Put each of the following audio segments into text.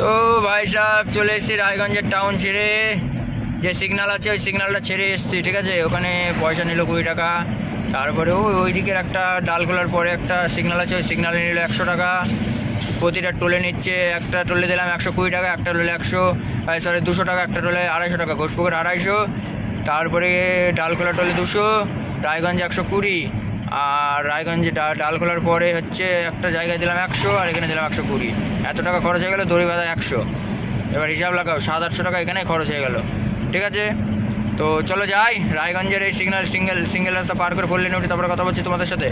তো ভাই সাহেব, চলে এসেছি রায়গঞ্জের টাউন ছেড়ে। যে সিগনাল আছে, ওই সিগনালটা ছেড়ে এসেছি, ঠিক আছে? ওখানে পয়সা নিল কুড়ি টাকা। তারপরে ওই ওই দিকের একটা ডাল খোলার পরে একটা সিগনাল আছে, ওই সিগন্যালে নিল একশো টাকা। প্রতিটা টোলে নিচ্ছে, একটা টোলে দিলাম একশো কুড়ি টাকা, একটা টোলে একশো সরি দুশো টাকা, একটা টোলে আড়াইশো টাকা, ঘোষপুকুর আড়াইশো। তারপরে ডালখোলা টোলে দুশো, রায়গঞ্জ একশো কুড়ি। আর রায়গঞ্জে ডা- খোলার পরে হচ্ছে একটা জায়গায় দিলাম একশো আর এখানে দিলাম একশো কুড়ি। এত টাকা খরচ হয়ে গেলো দড়ি বাঁধা একশো। এবার হিসাব লাগাও, সাত আটশো টাকা এখানে খরচ হয়ে গেল। ঠিক আছে? তো চলো যাই, রায়গঞ্জের এই সিগনাল সিঙ্গেল সিঙ্গেল রাস্তা পার করে পড়লে উঠি তারপরে কথা বলছি তোমাদের সাথে।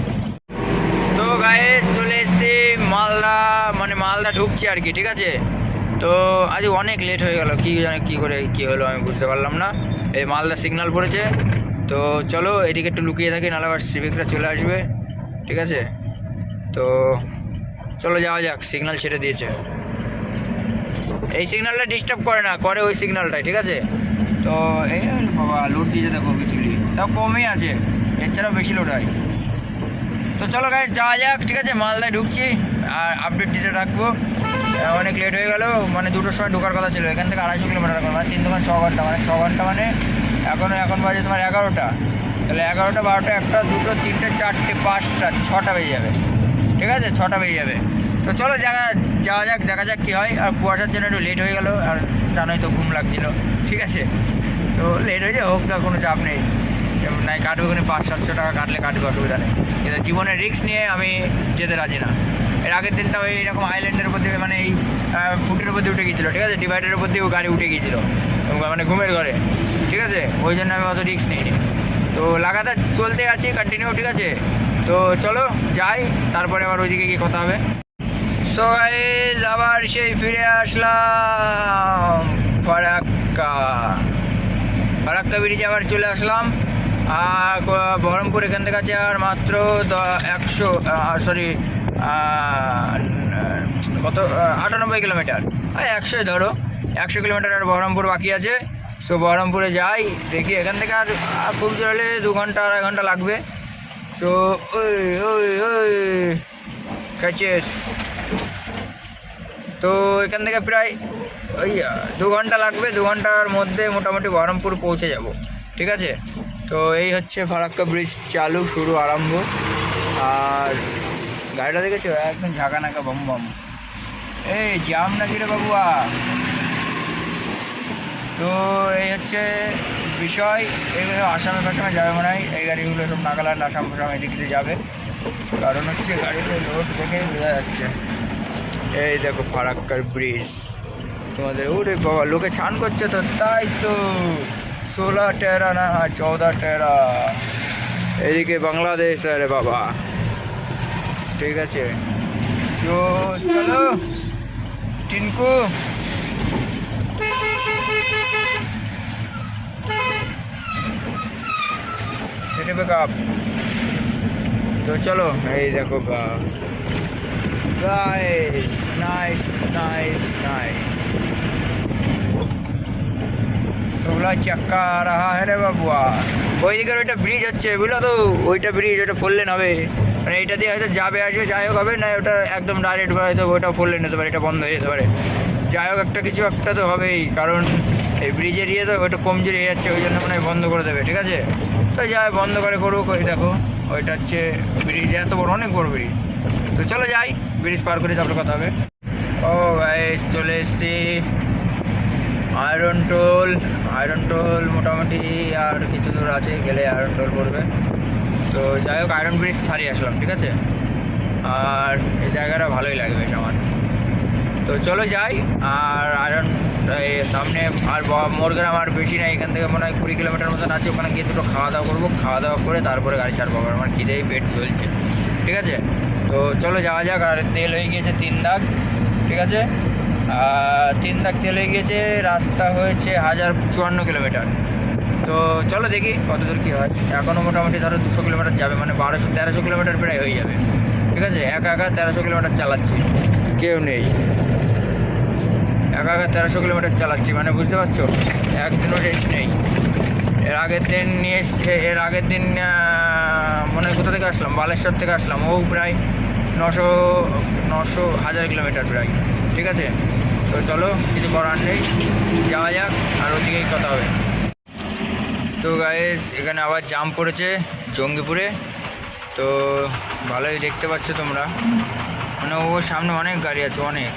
তো গায়েস চলে এসেছি মালদা মানে মালদা ঢুকছি আর কি, ঠিক আছে? তো আজ অনেক লেট হয়ে গেল, কী জানে কী করে, কী হলো আমি বুঝতে পারলাম না। এই মালদা সিগনাল পড়েছে তো চলো এদিকে একটু লুকিয়ে থাকি, নাহলে আবার সিভিকরা চলে আসবে, ঠিক আছে? তো চলো যাওয়া যাক সিগনাল ছেড়ে দিয়েছে। এই সিগনালটা ডিস্টার্ব করে না, করে ওই সিগনালটাই ঠিক আছে? তো এই বাবা লোড দিয়েছে দেখো বিচুলি। তাও কমই আছে এছাড়াও বেশি লোড হয়। তো চলো গাইজ যাওয়া যাক, ঠিক আছে? মালদায় ঢুকছি, আর আপডেট দিতে রাখব অনেক লেট হয়ে গেল মানে দুটোর সময় ঢোকার কথা ছিল, এখান থেকে আড়াইশো কিলোমিটার মানে তিন দোকান ছ ঘণ্টা মানে ছ ঘণ্টা মানে এখনও এখন বাজে তোমার এগারোটা। তাহলে এগারোটা, বারোটা, একটা, দুটো, তিনটে, চারটে, পাঁচটা, ছটা বেজে যাবে। ঠিক আছে? ছটা বেজে যাবে। তো চলো জায়গা যাওয়া যাক, দেখা যাক কী হয়। আর কুয়াশার জন্য একটু লেট হয়ে গেল, আর জানোই তো ঘুম লাগছিল। ঠিক আছে? তো লেট হয়ে যায় হোক তো কোনো চাপ নেই। নাই, কাটবে কোনো পাঁচ, সাতশো টাকা কাটলে কাটবে, অসুবিধা নেই। কিন্তু জীবনের রিস্ক নিয়ে আমি যেতে রাজি না। এর আগের দিন তাও এইরকম আইল্যান্ডের উপর দিয়ে মানে এই ফুটের উপর দিয়ে উঠে গিয়েছিল, ঠিক আছে? ডিভাইডের উপর দিয়েও গাড়ি উঠে গিয়েছিল। মানে ঘুমের ঘরে। ঠিক আছে? ওই জন্য আমি অত রিস্ক নিইনি। তো লাগাতার চলতে আছি কন্টিনিউ ঠিক আছে? তো চলো, যাই, তারপরে আবার ওইদিকে গিয়ে কথা হবে। সো আবার সেই ফিরে আসলাম, ফারাক্কা। ফারাক্কা ব্রিজে আবার চলে আসলাম। আর বহরমপুর এখান থেকে আছে আর মাত্র একশো সরি কত আটানব্বই কিলোমিটার। একশোই ধরো, একশো কিলোমিটার আর বহরমপুর বাকি আছে। সো বহরমপুরে যাই, দেখি এখান থেকে আর খুব জোরে দু ঘণ্টা, আড়াই ঘণ্টা লাগবে। তো, ওই ওই ওই কাছেস তো এখান থেকে প্রায় ওই, দু ঘণ্টা লাগবে, দু ঘণ্টার মধ্যে মোটামুটি বহরমপুর পৌঁছে যাব, ঠিক আছে? তো এই হচ্ছে ফারাক্কা ব্রিজ চালু, শুরু, আরম্ভ। আর গাড়িটা দেখেছ? একদম ঝাঁকা নাকা বম বম। এই জাম নাকি রে বাবুয়া? তো এই হচ্ছে বিষয়। এগুলো আসামে ফাসামে যাবে মনে হয়। এই গাড়িগুলো সব নাগাল্যান্ড, আসাম, ফাসাম এদিক যাবে। কারণ হচ্ছে গাড়িতে লোড দেখে বোঝা যাচ্ছে। এই দেখো ফারাক্কার ব্রিজ তোমাদের, ওরে বাবা, লোকে ছান করছে তো, তাই তো। ষোলো টেরা না, চৌদা টেরা। এদিকে বাংলাদেশ, আরে বাবা। ঠিক আছে। তো চলো, টিনকু। সেটা বেকআপ তো চলো এই দেখো গা। Guys, nice, nice, nice. ষোলো চাক্কা রাহা হ্যাঁ রে বাবুয়া। ওই দিকের ওইটা ব্রিজ হচ্ছে বুঝলো তো? ওইটা ব্রিজ ওটা ফোর লেন হবে। মানে এইটা দিয়ে হয়তো যাবে আসবে যাই হোক হবে না ওটা একদম ডাইরেক্ট হয়তো ওটা ফোর লেন হতে পারে এটা বন্ধ হয়ে যেতে পারে। যাই হোক, একটা কিছু একটা তো হবেই, কারণ এই ব্রিজের ইয়ে তো ওটা কমজোরি হয়ে যাচ্ছে, ওই জন্য মনে হয় বন্ধ করে দেবে, ঠিক আছে? তো যাই, বন্ধ করে করুক, ওই দেখো, ওইটা হচ্ছে ব্রিজ এত বড়, অনেক বড় ব্রিজ তো চলো যাই ব্রিজ পার করে তারপরে কথা হবে। ও গাইস চলে এসেছি। আয়রন টোল আয়রন টোল মোটামুটি আর কিছু দূর আছে, গেলে আয়রন টোল পড়বে। তো যাই হোক আয়রন ব্রিজ ছাড়িয়ে আসলাম, ঠিক আছে? আর এই জায়গাটা ভালোই লাগবে আমার। তো চলো যাই, আর আয়রন সামনে আর মোরগ্রাম আর বেশি নাই এখান থেকে মনে হয় কুড়ি কিলোমিটার মতন আছে, ওখানে গিয়ে দুটো খাওয়া দাওয়া করব। খাওয়া দাওয়া করে তারপরে গাড়ি ছাড়বো, আমার খিদেই পেট চলছে ঠিক আছে? তো চলো যাওয়া যাক, আর তেল হয়ে গিয়েছে তিন দাগ। ঠিক আছে? তিন দাগ তেল হয়ে গিয়েছে, রাস্তা হয়েছে হাজার চুয়ান্ন কিলোমিটার। তো চলো দেখি কত দূর কী হয়। এখনও মোটামুটি ধরো দুশো কিলোমিটার যাবে মানে বারোশো, তেরোশো কিলোমিটার প্রায় হয়ে যাবে। ঠিক আছে? একা একা তেরোশো কিলোমিটার চালাচ্ছি। কেউ নেই। একা একা তেরোশো কিলোমিটার চালাচ্ছি মানে বুঝতে পারছ? একদিনও রেস্ট নেই। এর আগের দিন নিয়ে এর আগের দিন মনে কোথা থেকে আসলাম? বালেশ্বর থেকে আসলাম। ও প্রায় নশো নশো হাজার কিলোমিটার প্রায়। ঠিক আছে? তো চলো, কিছু করার নেই। যাওয়া যাক, আর ওদিকেই কথা হবে। তো গাইস এখানে আবার জাম পড়েছে জঙ্গিপুরে। তো ভালোই দেখতে পাচ্ছ তোমরা। মানে ও সামনে অনেক গাড়ি আছে, অনেক।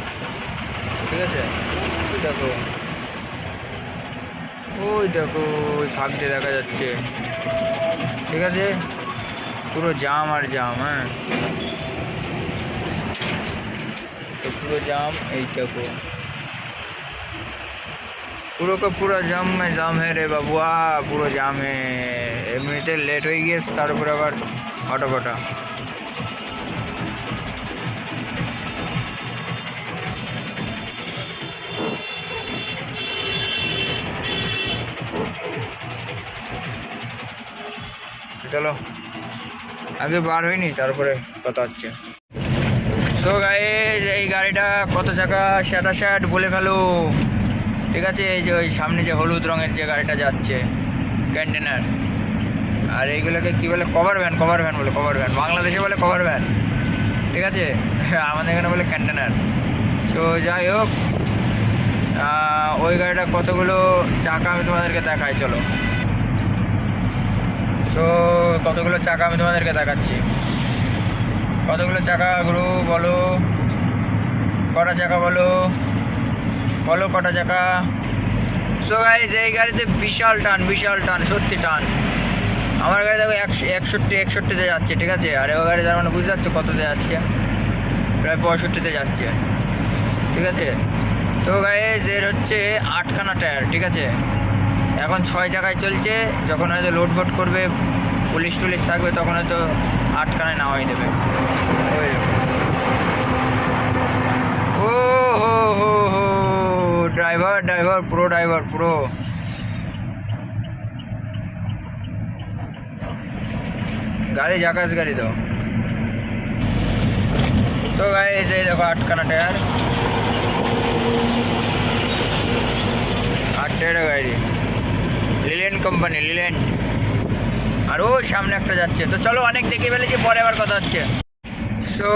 ঠিক আছে? ওই দেখো ওই দেখো ওই ফাঁক দিয়ে দেখা যাচ্ছে ঠিক আছে পুরো জাম আর জাম হ্যাঁ তো পুরো জাম এই দেখো পুরো का पूरा जाम में जाम है রে বাবুয়া পুরো জাম হে এমনিতে লেট হয়ে গিয়েছে তার উপরে আবার হটাফটা চলো। আগে বার হয়নি, তারপরে কথা হচ্ছে। সো গাইজ এই গাড়িটা কত চাকা? সেটা স্যাট বলে ফেলো। ঠিক আছে, এই যে ওই সামনে যে হলুদ রঙের যে গাড়িটা যাচ্ছে কন্টেনার আর এইগুলোকে কী বলে? কভার ভ্যান কভার ভ্যান বলে কভার ভ্যান বাংলাদেশে বলে কভার ভ্যান ঠিক আছে? আমাদের এখানে বলে কন্টেনার তো যাই হোক ওই গাড়িটা কতগুলো চাকা আমি তোমাদেরকে দেখাই, চলো। তো কতগুলো চাকা আমি তোমাদেরকে দেখাচ্ছি। কতগুলো চাকা গুরু, বলো। কটা চাকা বলো? বলো কটা চাকা? সো গাইজ এই গাড়িতে বিশাল টান বিশাল টান, সত্যি টান। আমার গাড়ি দেখো একশো, একষট্টি, একষট্টিতে যাচ্ছে, ঠিক আছে? আর ও গাড়ি তার মানে বুঝতে পারছ কততে যাচ্ছে? প্রায় পঁয়ষট্টিতে যাচ্ছে, ঠিক আছে? তো গাইজ এর হচ্ছে আটখানা টায়ার ঠিক আছে? এখন ছয় জায়গায় চলছে, যখন হয়তো লোড ফোড করবে, পুলিশ টুলিশ থাকবে, তখন হয়তো আটখানায় নামাই দেবে। ও হো হো হো ড্রাইভার ড্রাইভার পুরো ড্রাইভার পুরো গাড়ি জাকাস গাড়ি তো তো গাড়ি এই দেখো আটখানা টায়ার আট টায়ার গাড়ি। লিলেন্ট কোম্পানি লিলেন্ট আর ওই সামনে একটা যাচ্ছে। তো চলো অনেক দেখে ফেলেছি, পরে আবার কথা হচ্ছে। সো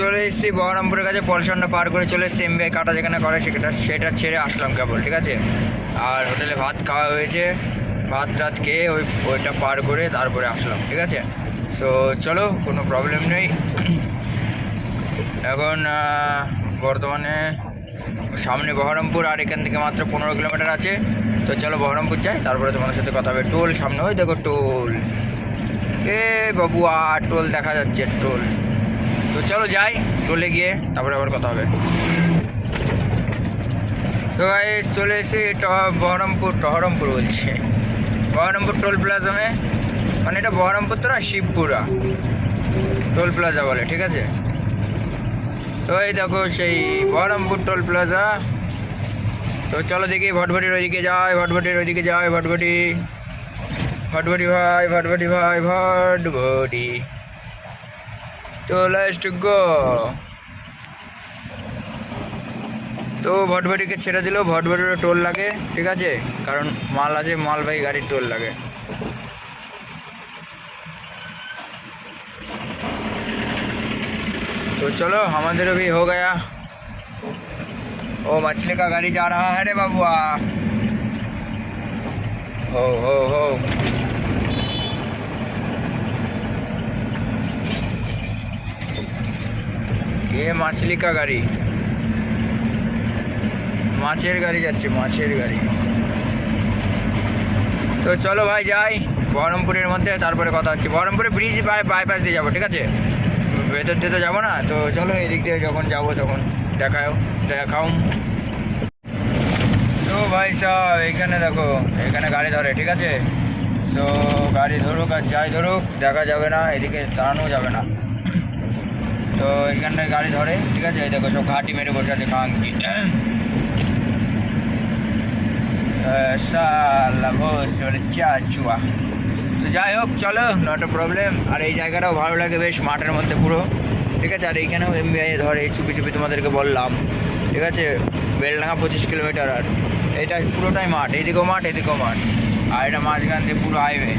চলে এসেছি বহরমপুরের কাছে পলসনটা পার করে চলে এসেছি এমবিআই কাটা যেখানে করে, সেটা সেটা ছেড়ে আসলাম কেবল, ঠিক আছে? আর হোটেলে ভাত খাওয়া হয়েছে। ভাত টাত খেয়ে ওই, ওইটা পার করে তারপরে আসলাম, ঠিক আছে? তো চলো, কোনো প্রবলেম নেই। এখন বর্তমানে সামনে বহরমপুর, আর এখান থেকে মাত্র পনেরো কিলোমিটার আছে। তো চলো বহরমপুর যাই, তারপরে তোমাদের সাথে কথা হবে টোল সামনে। ওই দেখো টোল। এ বাবু, আর টোল দেখা যাচ্ছে, টোল। তো চলো যাই টোলে গিয়ে, তারপরে আবার কথা হবে। তো গাইস চলে এসে বহরমপুর, টহরমপুর বলছে। বহরমপুর টোল প্লাজামে মানে এটা বহরমপুর তো না, শিবপুরা। টোল প্লাজা বলে, ঠিক আছে? তো এই দেখো সেই বহরমপুর টোল প্লাজা। তো চলো দেখি, ভটভটির ওইদিকে যাই, ভটভটির ওইদিকে যাই, ভটভটি। ভটভটি ভাই ভটভটি ভাই, ভটভটি। তো লাস্ট গো তো ভটভটিকে ছেড়ে দিল ভটভটিরও টোল লাগে, ঠিক আছে? কারণ মাল আছে মালবাহী গাড়ির টোল লাগে। तो चलो हमारे भी हो गया ओ मछली का गाड़ी जा रहा है रे बाबुआ हो हो हो ये मछली का गाड़ी মাছের গাড়ি যাচ্ছে মাছের গাড়ি তো চলো ভাই যাই বহরমপুরের মধ্যে তারপরে কথা হচ্ছে বহরমপুরে ব্রিজ বাইপাস দিয়ে যাবো ঠিক আছে ভেতর দিয়ে তো যাব না, তো চলো এদিক দিয়ে যখন যাব তখন দেখাও দেখাও। তো ভাই সাহেব এখানে দেখো এখানে গাড়ি ধরে, ঠিক আছে? তো গাড়ি ধরুক আর যাই ধরুক, দেখা যাবে না, এদিকে দাঁড়ানো যাবে না। তো এখানটায় গাড়ি ধরে, ঠিক আছে? এই দেখো সব ঘাটি মেরে বসে আছে খাঙ্কি সালা বস বলে চা চুয়া যাই হোক, চলো নট এ প্রবলেম আর এই জায়গাটাও ভালো লাগে বেশ, মাঠের মধ্যে পুরো। ঠিক আছে, আর এইখানেও এমবিআই ধরে, চুপি চুপি তোমাদেরকে বললাম। ঠিক আছে, বেলডাঙ্গা পঁচিশ কিলোমিটার, আর এটা পুরোটাই মাঠ, এদিকেও মাঠ এদিকেও মাঠ। আর এটা মাঝখান দিয়ে পুরো হাইওয়ে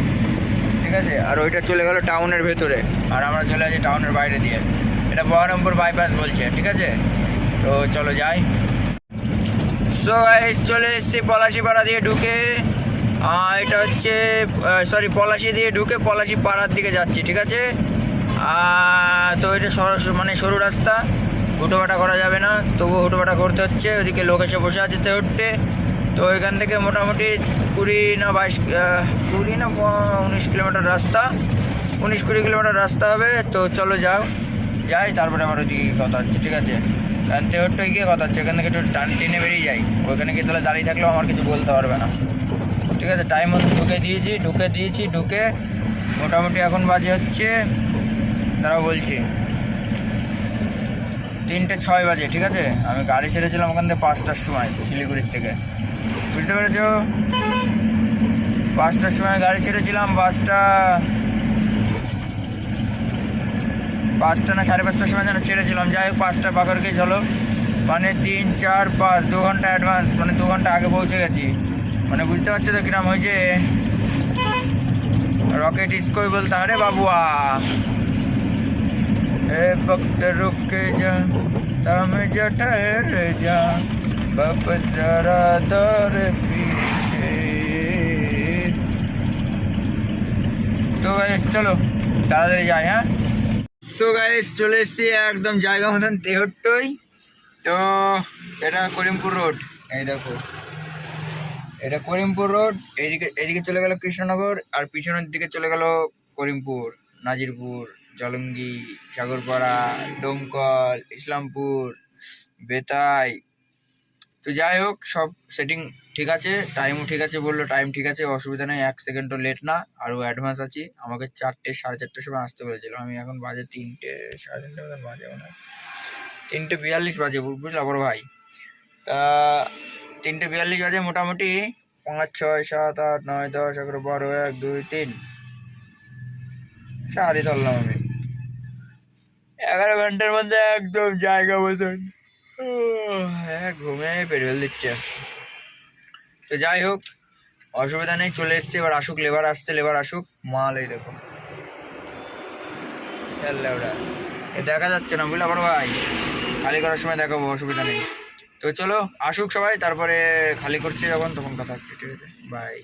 ঠিক আছে, আর ওইটা চলে গেল টাউনের ভেতরে। আর আমরা চলে আছি টাউনের বাইরে দিয়ে। এটা বহরমপুর বাইপাস বলছে, ঠিক আছে? তো চলো যাই। সো চলে এসছি পলাশিপাড়া দিয়ে ঢুকে। এটা হচ্ছে সরি পলাশি দিয়ে ঢুকে পলাশি পাড়ার দিকে যাচ্ছি, ঠিক আছে? তো এটা সরাসরি মানে সরু রাস্তা হুটোপাটা করা যাবে না, তবুও হুটোপাটা করতে হচ্ছে, ওদিকে লোক এসে বসে আছে তেহট্টে। তো এখান থেকে মোটামুটি কুড়ি না বাইশ কুড়ি না উনিশ কিলোমিটার রাস্তা, উনিশ কুড়ি কিলোমিটার রাস্তা হবে, তো চলো যাও। যাই, তারপরে আমার ওদিকে কথা হচ্ছে, ঠিক আছে? কারণ তেহট্টে গিয়ে কথা হচ্ছে, এখান থেকে একটু টান টেনে বেরিয়ে যাই, ওইখানে গিয়ে তাহলে দাঁড়িয়ে থাকলেও আমার কিছু বলতে পারবে না। ঠিক আছে টাইম মতো ঢুকে দিয়েছি ঢুকে দিয়েছি, ঢুকে মোটামুটি এখন বাজে হচ্ছে তারা বলছি, তিনটে ছয় বাজে, ঠিক আছে? আমি গাড়ি ছেড়েছিলাম ওখান থেকে পাঁচটার সময়, শিলিগুড়ির থেকে। বুঝতে পেরেছ? পাঁচটার সময় গাড়ি ছেড়েছিলাম বাসটা পাঁচটা না সাড়ে পাঁচটার সময় যেন ছেড়েছিলাম। যাই হোক, পাঁচটা পাকড়কে চলো মানে তিন, চার, পাঁচ, দু ঘণ্টা অ্যাডভান্স মানে দু ঘণ্টা আগে পৌঁছে গেছি। মানে বুঝতে পারছো তো কিরাম হয়েছে রকেট স্কোই বলতে আরে বাবুয়া ए वक्त रुक के जा तम जा ठहर जा वापस जरा दौर पीछे তো গাইস চলো তাড়াতাড়ি যাই হ্যাঁ তো গাইস চলে এসেছি একদম জায়গা মতন তেহট্টই তো এটা করিমপুর রোড এই দেখো এটা করিমপুর রোড এইদিকে এদিকে চলে গেল কৃষ্ণনগর আর পিছনের দিকে চলে গেল করিমপুর, নাজিরপুর, জলঙ্গি, সাগরপাড়া ডোমকল ইসলামপুর, বেতাই। তো যাই হোক, সব সেটিং ঠিক আছে টাইমও ঠিক আছে বলল টাইম ঠিক আছে, অসুবিধা নেই, এক সেকেন্ডও লেট না আরও অ্যাডভান্স আছি। আমাকে চারটে, সাড়ে চারটের সময় আসতে বলেছিল, আমি এখন বাজে তিনটে, সাড়ে তিনটে বাজে মনে হয়। তিনটে বিয়াল্লিশ বাজে বু- বুঝলা বড় ভাই? তা তিনটে বিয়াল্লিশ বাজে মোটামুটি। পাঁচ, ছয়, সাত, আট, নয়, দশ, এগারো, বারো, এক, দুই, তিন। চারই ধরলাম আমি। এগারো ঘণ্টার মধ্যে একদম জায়গা মতন ঘুমে পেরিয়ে দিচ্ছে। তো যাই হোক, অসুবিধা নেই, চলে এসছে, এবার আসুক, লেবার আসছে, লেবার আসুক, মাল এই দেখো। এ দেখা যাচ্ছে না, বুঝলে বড় ভাই? খালি করার সময় দেখাবো, অসুবিধা নেই। তো চলো আসুক সবাই তারপরে খালি করছে যখন তখন কথা হচ্ছে ঠিক আছে? বাই